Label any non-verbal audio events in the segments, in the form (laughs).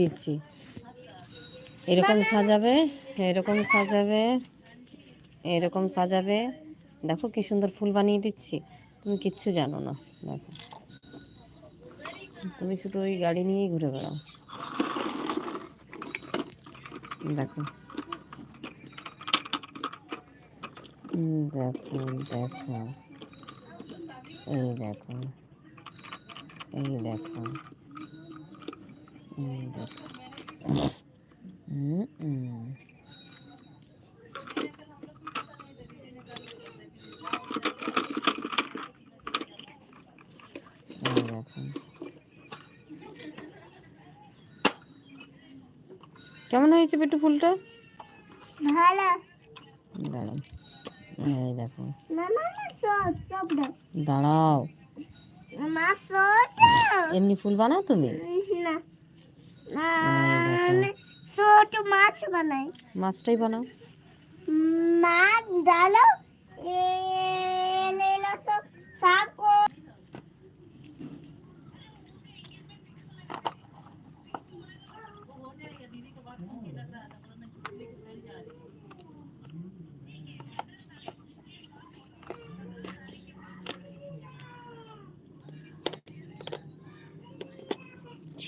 দিচ্ছি। এরকম সাজাবে এরকম সাজাবে এরকম সাজাবে। দেখো কি সুন্দর ফুল বানিয়ে দিচ্ছি। তুমি কিচ্ছু জানো না, দেখো। তুমি শুধু ওই গাড়ি নিয়েই ঘুরে বেড়াও। দেখো। দেখো দেখো। এই দেখো। এই দেখো। কেমন হয়েছে পেটু ফুলটা? ভালো। দাঁড়াও। এই দেখো। দাঁড়াও। এমনি ফুল বানাও তুমি? না। ছোট মাছ বানাই মাছটাই বানাও মাছ ডালো এলো তো শাক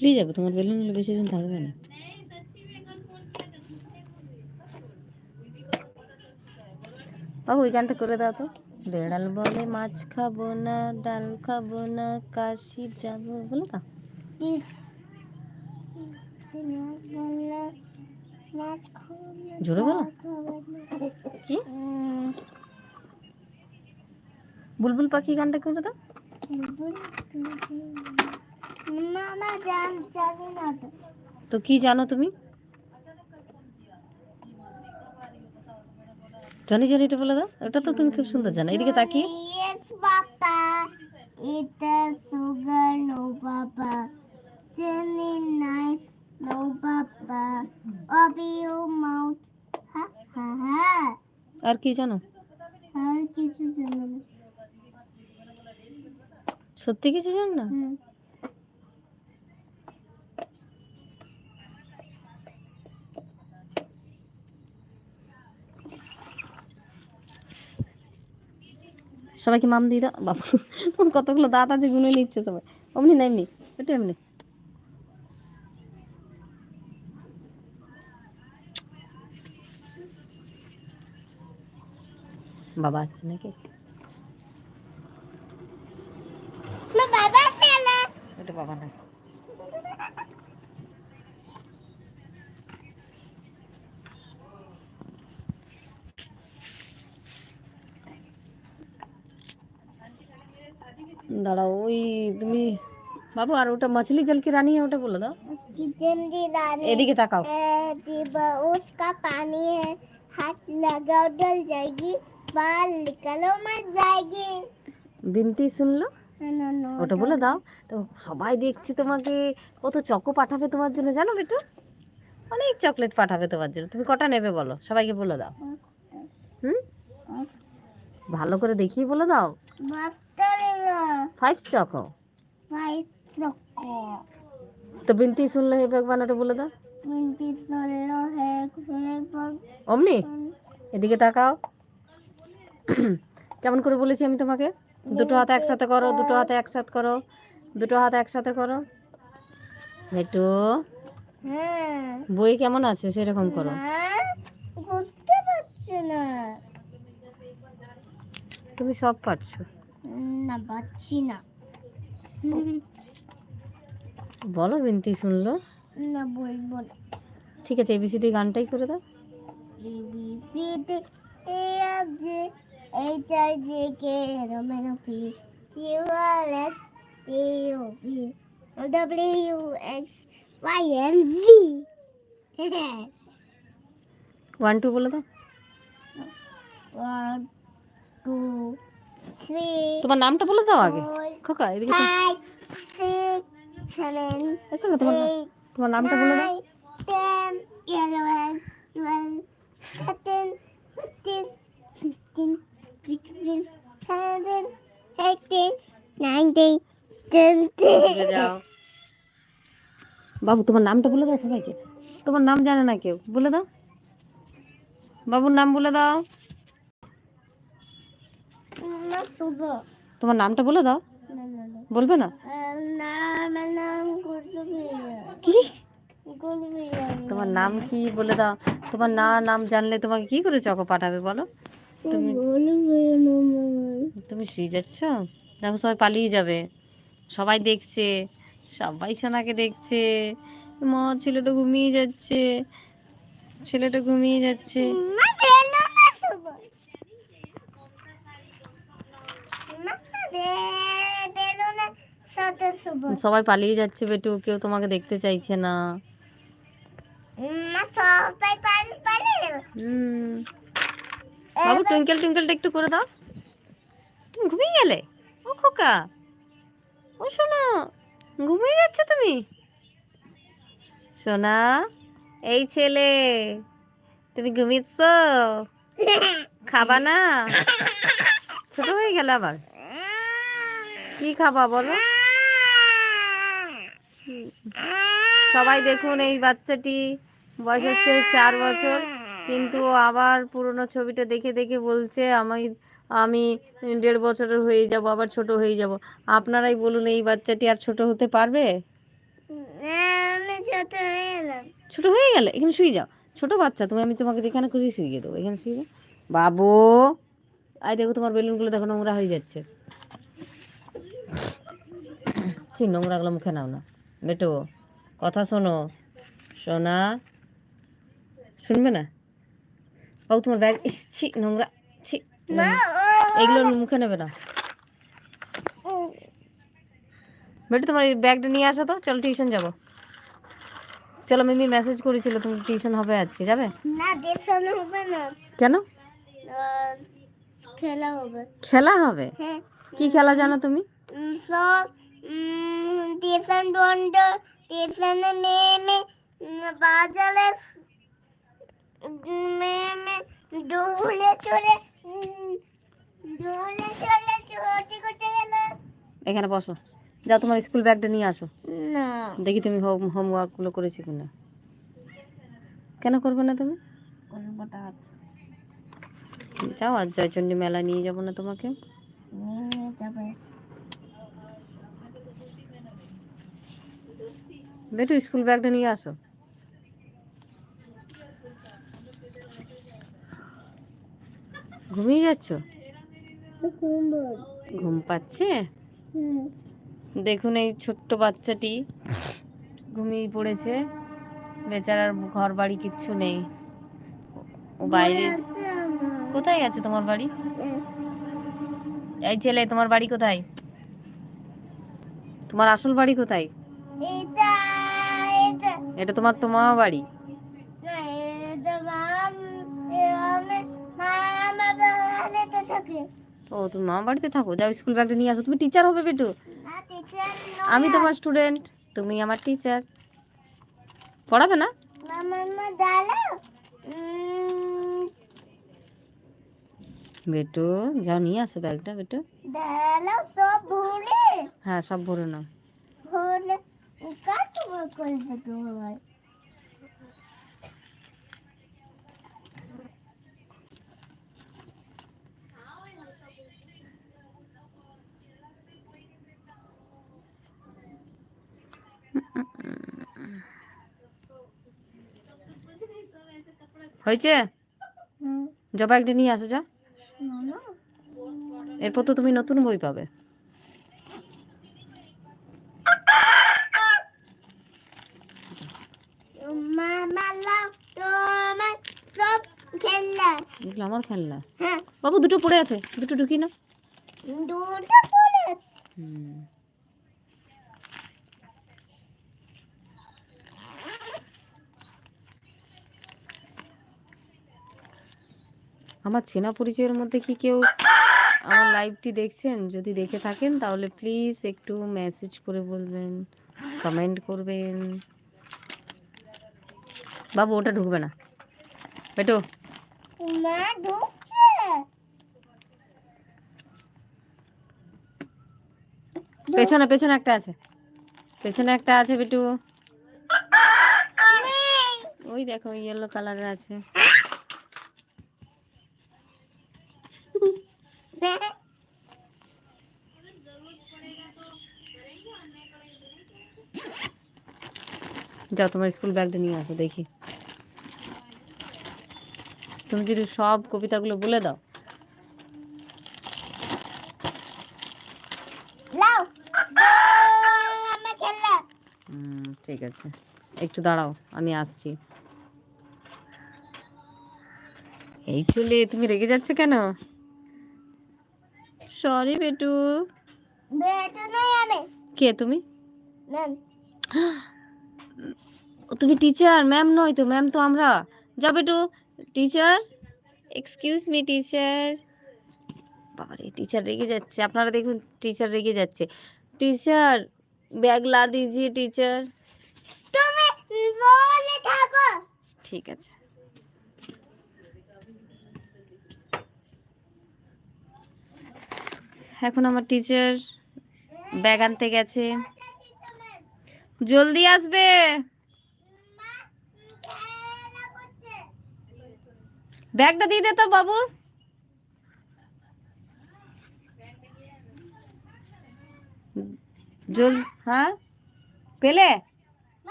ছিঁড়ে যাবে, তোমার বেলুনগুলো বেশি দিন থাকবে না। বাবু, ওই গানটা করে দাও তো। বেড়াল বলে, মাছ খাব না, ডাল খাব না, কাশি যাব, বলে দাও জোরে বলো। কি? বুলবুল পাখি গানটা করে দাও। তো। তো কি জানো তুমি? জনি জনি এটা বলে দাও। ওটা তো তুমি খুব সুন্দর জানো। এদিকে তাকিয়ে। ha, ha. আর কি জানো? আর কিছু জানো না। সত্যি কিছু জানো না? সবাইকে মাম দিয়ে দাও। বাবু কতগুলো দাঁত আছে গুনে নিচ্ছে সবাই। অমনি না এমনি একটু এমনি। বাবা আসছে নাকি? বাবা এটা বাবা না। দাঁড়াও ওই তুমি বাবু আর ওটা मछली जल की रानी है ওটা বলে দাও किचन दी रानी এদিকে তাকাও है, जीव उसका पानी है हाथ लगाओ डल जाएगी बाल निकलो मर जाएगी বিনতি শুনলো না না ওটা বলে দাও তো সবাই দেখছি তোমাকে কত চকো পাঠাবে তোমার জন্য জানো বেটু অনেক চকলেট পাঠাবে তোমার জন্য তুমি কটা নেবে বলো সবাইকে বলে দাও হুম ভালো করে দেখিয়ে বলে দাও ফাইভ চকো তো বিনতি শুনলে হে ভগবান ওটা বলে দাও। সল্লো হে অমনি? এদিকে তাকাও। কেমন করে বলেছি আমি তোমাকে? দুটো হাত একসাথে করো দুটো হাতে একসাথে করো দুটো হাত একসাথে করো। একটু হ্যাঁ। বই কেমন আছে সেরকম করো। বুঝতে পারছি না। তুমি সব পারছ। না পাচ্ছি না। বলো বিনতি শুনলো। না বলব না। ঠিক আছে এবিসিডি গানটাই করে দাও। E F G H I J K L M N O P Q R S T U V W X Y and Z one two বলে দাও। ওয়ান three, তোমার নামটা বলে দাও আগে। খোকা এদিকে তোমার নামটা বলে দাও। বাবু তোমার নামটা বলে দাও সবাইকে। তোমার নাম জানে না কেউ। বলে দাও। বাবুর নাম বলে দাও। শুভ। তোমার নামটা বলে দাও। বলবে না? কি? তোমার নাম কি বলে দাও? তোমার না নাম জানলে তোমাকে কি করে চকো পাঠাবে বলো? তুমি তুমি শুয়ে যাচ্ছ? দেখো সবাই পালিয়ে যাবে। সবাই দেখছে। সবাই সোনাকে দেখছে। মা ছেলেটা ঘুমিয়ে যাচ্ছে। ছেলেটা ঘুমিয়ে যাচ্ছে মা বেলো না শুভ মা বে- বেলো না সাথে শুভ সবাই পালিয়ে যাচ্ছে বেটু কেউ তোমাকে দেখতে চাইছে না। বাবু টুইঙ্কেল টুইঙ্কেলটা একটু করে দাও। তুমি ঘুমিয়ে গেলে? ও খোকা। ও শোনো ঘুমিয়ে যাচ্ছ তুমি? সোনা এই ছেলে তুমি ঘুমিয়েছ? (laughs) খাবা না? ছোট হয়ে গেল আবার। কি খাবা বলো? সবাই দেখুন এই বাচ্চাটি বয়স হচ্ছে চার বছর কিন্তু আবার পুরনো ছবিটা দেখে দেখে বলছে আমি আমি দেড় বছরের হয়ে যাব আবার ছোট হয়ে যাব। আপনারাই বলুন এই বাচ্চাটি আর ছোট হতে পারবে? হয়ে ছোট হয়ে গেলে? এখানে শুয়ে যাও। ছোট বাচ্চা তুমি আমি তোমাকে যেখানে খুশি শুয়ে দেবো এখানে শুয়ে যাও। বাবু! আই দেখো তোমার বেলুনগুলো দেখো নোংরা হয়ে যাচ্ছে। ছি নোংরাগুলো মুখে নাও না। বেটো কথা শোনো। সোনা শুনবে না? বাবু তোমার ব্যাগ ছি নোংরা ছি এগুলো মুখে নেবে না। বেটু তোমার এই ব্যাগটা নিয়ে আসো তো। চলো টিউশন যাব। চলো মিমি মেসেজ করেছিল তুমি টিউশন হবে আজকে যাবে? না দেখানো হবে না। কেন? খেলা হবে। খেলা হবে? হ্যাঁ। কি খেলা জানো তুমি? সব টিউশন বন্ধ টিউশনে নেমে বাজারে নেমে দৌড়ে চলে উম, দৌড়ে চলে চটি এখানে বসো। যাও তোমার স্কুল ব্যাগটা নিয়ে আসো। না। দেখি তুমি হোম হোমওয়ার্কগুলো করেছি কিনা। কেন করবে না তুমি? যাও আর জয়চণ্ডী মেলা নিয়ে যাব না তোমাকে। নিয়ে যাবে। বেটু স্কুল ব্যাগটা নিয়ে আসো। ঘুমিয়ে যাচ্ছ? ঘুম পাচ্ছে? দেখুন এই ছোট্ট বাচ্চাটি ঘুমিয়ে পড়েছে। বেচারার ঘর বাড়ি কিচ্ছু নেই। ও বাইরে কোথায় আছে তোমার বাড়ি? এই ছেলে তোমার বাড়ি কোথায়? তোমার আসল বাড়ি কোথায়? এটা এটা তোমার তো বাড়ি? মাম থাকে ও তুমি মামা বাড়িতে থাকো? যাও স্কুল ব্যাগটা নিয়ে আসো। তুমি টিচার হবে বেটু। আমি তোমার স্টুডেন্ট তুমি আমার টিচার পড়াবে না? বেটু যাও নিয়ে আসো ব্যাগটা বেটু। হ্যাঁ সব ভরে নাও। ভুলে কাজ করবে তোমার হয়েছে? জবা ব্যাগটা নিয়ে আসো যা। এরপর তো তুমি নতুন বই পাবে মামা লাও তোমার সব খেলনা এগুলো আমার খেলনা। হ্যাঁ। বাবু দুটো পড়ে আছে। দুটো ঢুকি না দুটো পড়েছে হুম। আমার চেনা পরিচয়ের মধ্যে কি কেউ আমার লাইভটি দেখছেন? যদি দেখে থাকেন তাহলে প্লিজ একটু মেসেজ করে বলবেন কমেন্ট করবেন। বাবু ওটা ঢুকবে না। বেটো। মা ঢুকছে। পেছনে পেছনে একটা আছে। পেছনে একটা আছে বেটু। ওই দেখো ইয়েলো কালারের আছে। (laughs) যাও তোমার স্কুল ব্যাগটা নিয়ে আসো দেখি। তুমি যদি সব কবিতাগুলো বলে দাও। ঠিক আছে। একটু দাঁড়াও আমি আসছি। এই চলে তুমি রেগে যাচ্ছ কেন? সরি বেটু। কে তুমি? (gasps) তুমি টিচার ম্যাম নয় তো ম্যাম তো আমরা। যাও বেটু। টিচার এক্সকিউজ মি টিচার বাবারে টিচার রেগে যাচ্ছে। আপনারা দেখুন টিচার রেগে যাচ্ছে। টিচার ব্যাগ লা দিজিয়ে টিচার তুমি বলে থাকো। ঠিক আছে। এখন আমার টিচার ব্যাগ আনতে গেছে। জলদি আসবে খেলা করছে ব্যাগটা দিয়ে দে তো বাবুর জল হ্যাঁ? পেলে?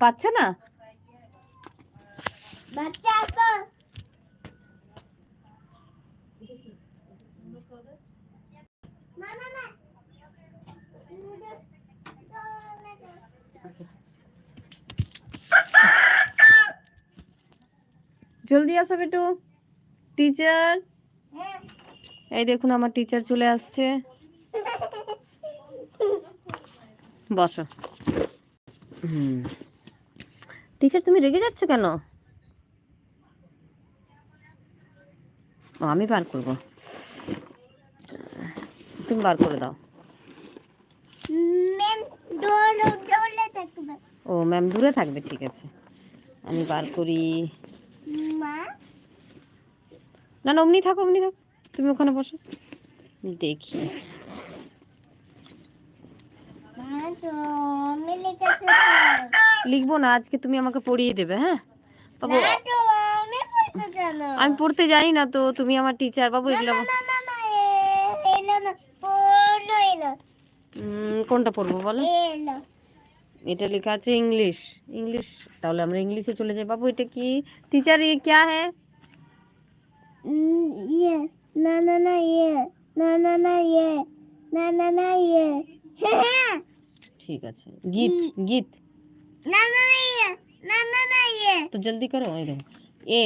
পাচ্ছ না? বাচ্চা আসো না না না জলদি আসো বেটু। টিচার হ্যাঁ এই দেখুন আমার টিচার চলে আসছে। বসো। হুম। টিচার তুমি রেগে যাচ্ছ কেন? ও আমি বার করব। তুমি বার করে দাও। ও ম্যাম দূরে থাকবে ঠিক আছে। আমি বার করি। না না অমনি থাকো অমনি থাকো। তুমি ওখানে বসো। দেখি। লিখব না আজকে তুমি আমাকে পড়িয়ে দেবে হ্যাঁ? বাবু আমি পড়তে জানি। না তো তুমি আমার টিচার বাবু এগুলো কোনটা পড়ব বলো? এটা লেখা আছে ইংলিশ। ইংলিশ তাহলে আমরা ইংলিশে চলে যাই। বাবু এটা কি? টিচার ইয়ে ক্যা হ্যাঁ উম, ইয়ে না না না ইয়ে না না না ইয়ে না না না ইয়ে হ্যাঁ ठीक আছে गीत गीत না না না ইয়ে না না না ইয়ে तो जल्दी करो ये देखो ए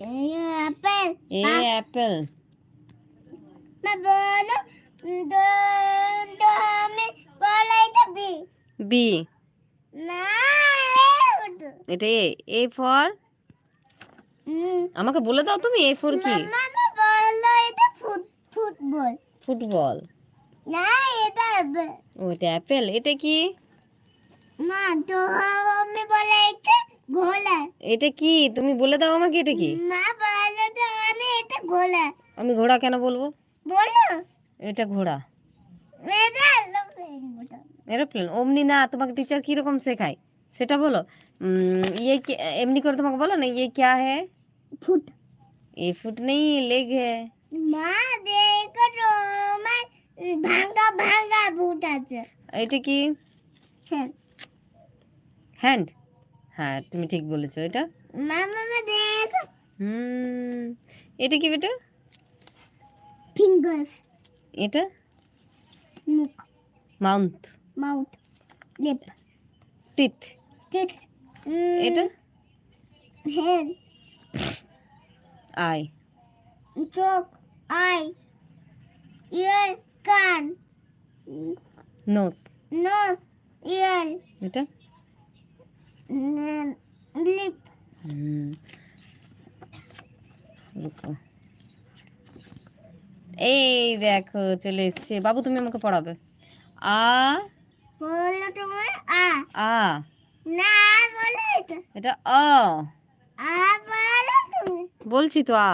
ये एप्पल ए एप्पल मैं बोलो दो दो हमें बोला था बी बी না উঠো এটা এ এ ফর আমাকে বলে দাও তুমি এ ফর কি? মামা বলল এটা ফুটবল। ফুটবল। না এটা এটা অ্যাপেল এটা কি? না তো আমি বলে এটা ঘোলা এটা কি? তুমি বলে দাও আমাকে এটা কি? না বলল তো আমি এটা ঘোলা আমি ঘোড়া কেন বলব? বলো। এটা ঘোড়া। এরোপ্লেন অমনি না তোমাকে টিচার কীরকম শেখায়? সেটা বলো। ये क्या- এমনি করে তোমাকে বলো না ये क्या है ফুট ये फुट नहीं लेग है মা দেখো তোমার ভাঙা ভাঙা বুট আছে এটা কি হ্যাঁ হ্যান্ড হ্যাঁ তুমি ঠিক বলেছো এটা মামা মা দেখো হুম এটা কি বেটা ফিঙ্গার্স এটা মুখ মাউন্ট মাউথ লিপ টিথ টিট এটা? হ্যান্ড আই চোখ আই ইয়ার কান নোজ ইয়ার এটা লিপ এই দেখো চলে এসছে। বাবু তুমি আমাকে পড়াবে। আ? বলল আ। আ। না বলো এটা এটা অ আ বলো তুমি বলছি তো আ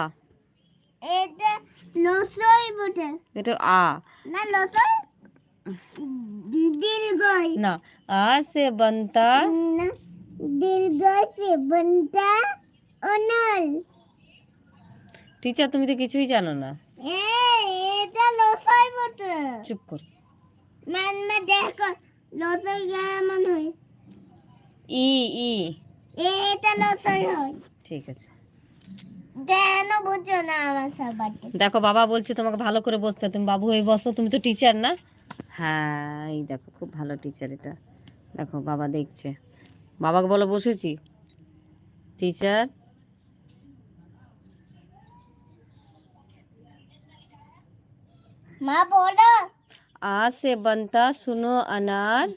এটা লসই বটে এটা আ না লসই দীর্ঘ गई না আ সে বনতা दिल गई से बनता अनल টিচার তুমি তো কিছুই জানো না এ এটা লসাই বটে চুপ কর মান মে দেখো লসাই কেমন হয় ই ই এটা লসাই হয় ঠিক আছে কেন বুঝছো না আমার সবাইকে দেখো বাবা বলছে তোমাকে ভালো করে বসতে তুমি বাবু হয়ে বসো তুমি তো টিচার না হ্যাঁ এই দেখো খুব ভালো টিচার এটা দেখো বাবা দেখছে বাবাকে বলো বসেছি টিচার মা বলো आ से बनता सुनो अनार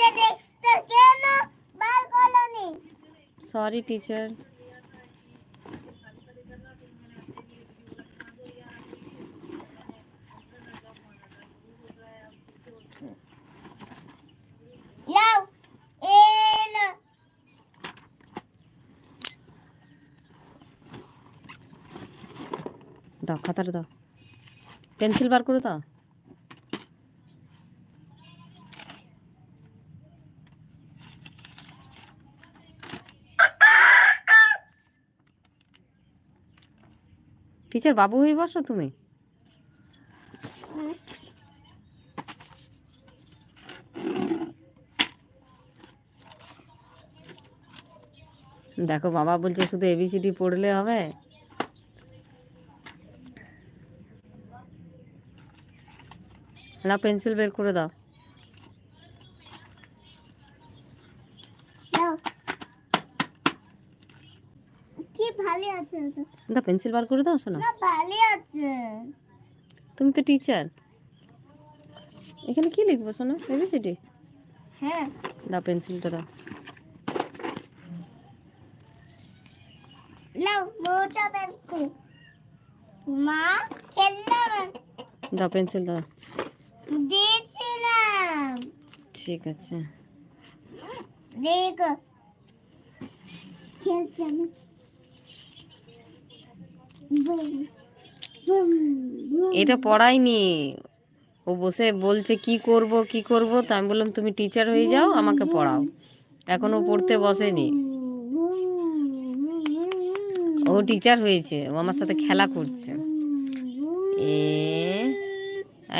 যে দেখতে কেন বার করনি? সরি টিচার দাও খাতাটা দাও। পেন্সিল বার করে দাও টিচার বাবু হয়ে বসো তুমি। দেখো বাবা বলছে শুধু এবিসিডি পড়লে হবে। না পেন্সিল বের করে দাও লাও কি ভালো আছে তো দা পেন্সিল বার করে দাও শোনো। আছে। তুমি তো টিচার এখানে কি লিখব শোনো এবিসিডি হ্যাঁ। দাও পেন্সিলটা দাও। লাও মোটা পেন্সিল। মা খেললাম দাও পেন্সিল দাও। দিয়েছিলাম। ঠিক আছে। দেখো। খেলছি। এটা পড়াইনি ও বসে বলছে, কি করব কি করব? তা আমি বললাম, তুমি টিচার হয়ে যাও, আমাকে পড়াও। এখনও পড়তে বসেনি। ও টিচার হয়েছে, ও আমার সাথে খেলা করছে। এ,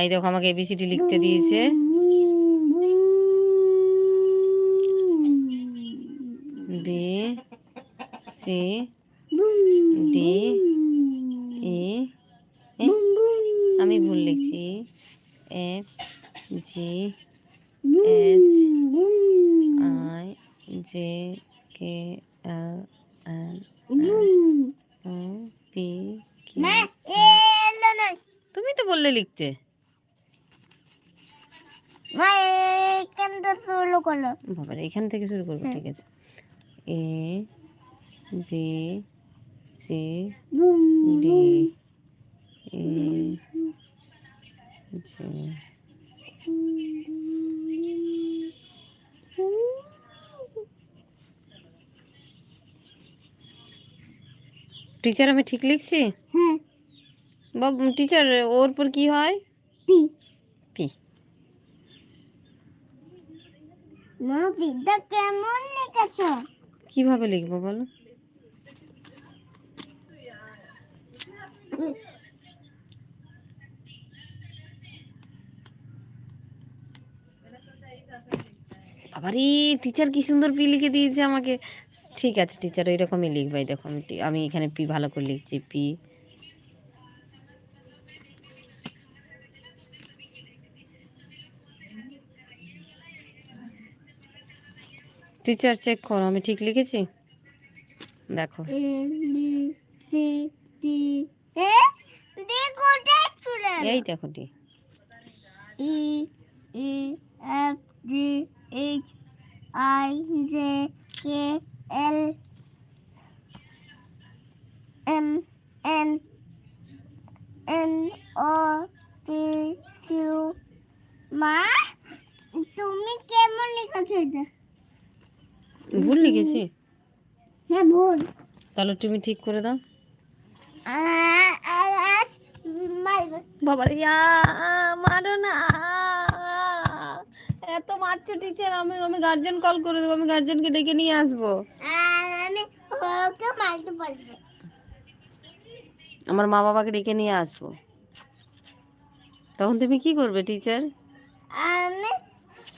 এই দেখো, আমাকে এবিসিডি লিখতে দিয়েছে। B C D E A, আমি ভুল লিখছি F G H I J K L M O P Q মা এলো না তুমি তো বললে লিখতে মা এখান থেকে শুরু করল বাবারে এখান থেকে শুরু করব ঠিক আছে? A B C D E J teacher আমি ঠিক লিখছি? হ্যাঁ। বাব টিচার ওর পর কি হয় পি পি মা পিটা কেমন লিখেছো কীভাবে লিখব বলো? আবারই টিচার কি সুন্দর পি লিখে দিয়েছে আমাকে। ঠিক আছে টিচার ওই রকমই লিখবে, দেখো আমি আমি এখানে পি ভালো করে লিখছি, পি। টিচার চেক করো আমি ঠিক লিখেছি? দেখো। এ সি ডি এ দেখো এই দেখো T E E F G H I J K L M N N O P Q মা তুমি কেমন লিখেছো এটা? ভুল লিখেছি? হ্যাঁ ভুল। তাহলে তুমি ঠিক করে দাও। বাবারে ইয়া মারো না। এত মারছো টিচার আমি আমি গার্জেন কল করে দেবো আমি গার্জেনকে ডেকে নিয়ে আসব। আমি ওকে মারতে পারব আমার মা বাবাকে ডেকে নিয়ে আসব। তখন তুমি কি করবে টিচার আমি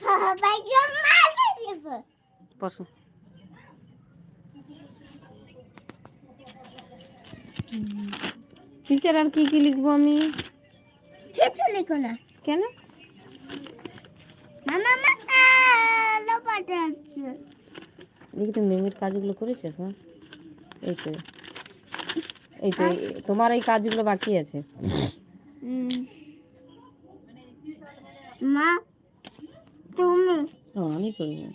সবাইকে মারতে দেবো। বসো। টিচার আর কি কি লিখবো আমি কিছু লিখো না কেন মামা মা আলো পাঠাচ্ছে দেখি তুমি মেমের কাজগুলো করেছো স্যার এই তো এই তো এই- তোমার এই কাজগুলো বাকি আছে মা তুমি हाँ नहीं करूँगा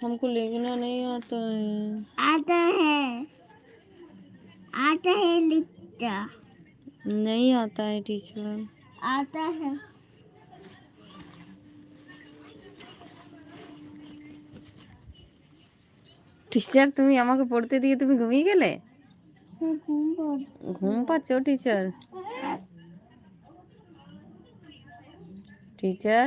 हमको लिखना नहीं आता है आता है आता है लिखता नहीं आता है टीचर आता है টিচার তুমি আমাকে পড়তে দিয়ে তুমি ঘুমিয়ে গেলে ঘুম পড় ঘুম পাচ্ছো টিচার টিচার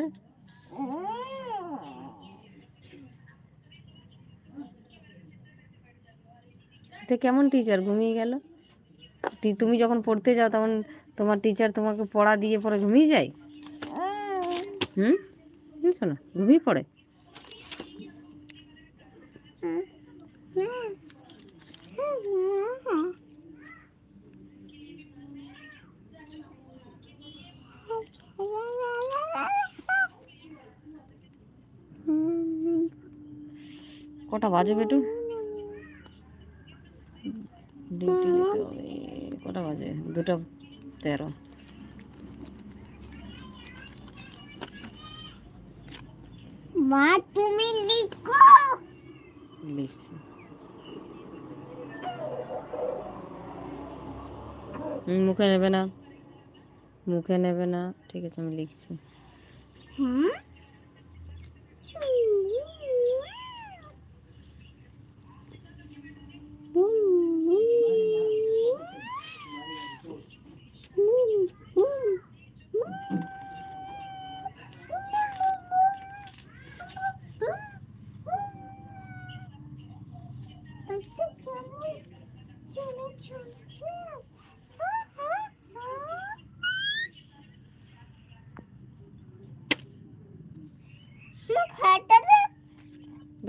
এটা কেমন টিচার ঘুমিয়ে গেল? তুমি যখন পড়তে যাও তখন তোমার টিচার তোমাকে পড়া দিয়ে পরে ঘুমিয়ে যায়? হুম? হুম, শোনো ঘুমিয়ে পড়ে। কটা বাজে বেটু ডিউটি যেতে হবে কটা বাজে দুটো তেরো মা তুমি লিখো লিখছি মুখে নেবে না? মুখে নেবে না? ঠিক আছে আমি লিখছি। হুম?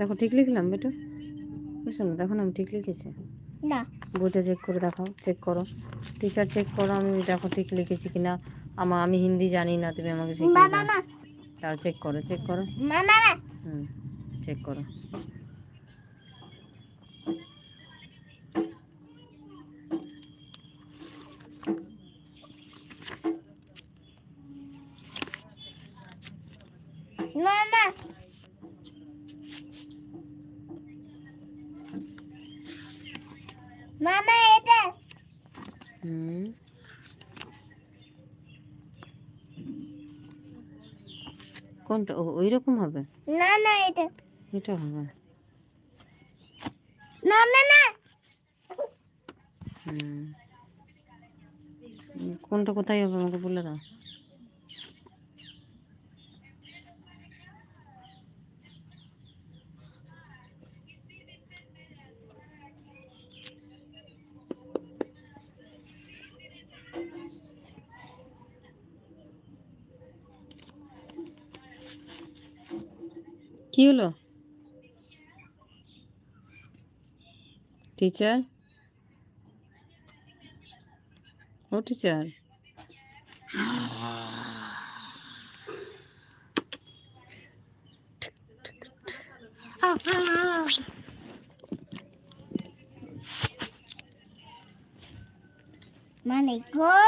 দেখো ঠিক লিখলাম বেটু? শোনো দেখো না আমি ঠিক লিখেছি। না। বইটা চেক করে দেখাও চেক করো। টিচার চেক করো আমি দেখো ঠিক লিখেছি কিনা। আমা আমি হিন্দি জানি না তুমি আমাকে শিখিয়ে দাও। তারা চেক করো চেক করো। না না হুম চেক করো মামা মামা এটা হুম কোনটা? ওই রকম হবে? না না এটা। এটা হবে। না না না। কোনটা কোথায় হবে আমাকে বলে দাও। কি হলো? টিচার ও টিচার মানে গো